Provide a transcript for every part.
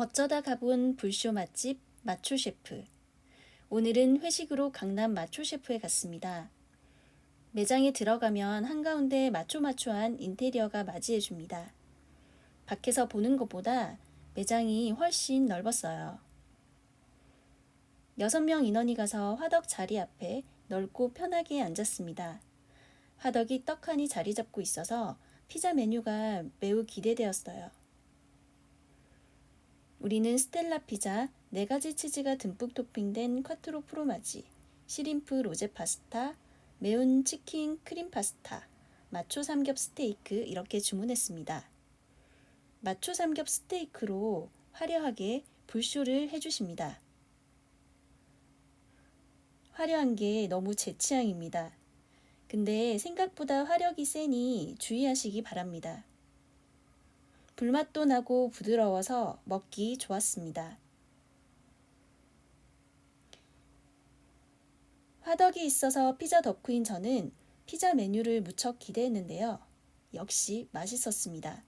어쩌다 가본 불쇼 맛집 마초 셰프. 오늘은 회식으로 강남 마초 셰프에 갔습니다. 매장에 들어가면 한가운데 마초마초한 인테리어가 맞이해 줍니다. 밖에서 보는 것보다 매장이 훨씬 넓었어요. 여섯 명 인원이 가서 화덕 자리 앞에 넓고 편하게 앉았습니다. 화덕이 떡하니 자리 잡고 있어서 피자 메뉴가 매우 기대되었어요. 우리는 스텔라 피자, 네 가지 치즈가 듬뿍 토핑된 콰트로 프로마지, 시림프 로제 파스타, 매운 치킨 크림 파스타, 마초 삼겹 스테이크 이렇게 주문했습니다. 마초 삼겹 스테이크로 화려하게 불쇼를 해주십니다. 화려한 게 너무 제 취향입니다. 근데 생각보다 화력이 세니 주의하시기 바랍니다. 불맛도 나고 부드러워서 먹기 좋았습니다. 화덕이 있어서 피자 덕후인 저는 피자 메뉴를 무척 기대했는데요. 역시 맛있었습니다.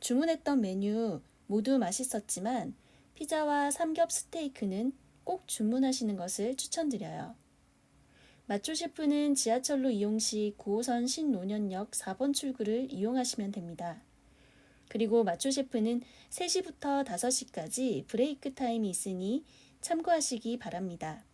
주문했던 메뉴 모두 맛있었지만 피자와 삼겹 스테이크는 꼭 주문하시는 것을 추천드려요. 마초 셰프는 지하철로 이용 시 9호선 신노년역 4번 출구를 이용하시면 됩니다. 그리고 마초 셰프는 3시부터 5시까지 브레이크 타임이 있으니 참고하시기 바랍니다.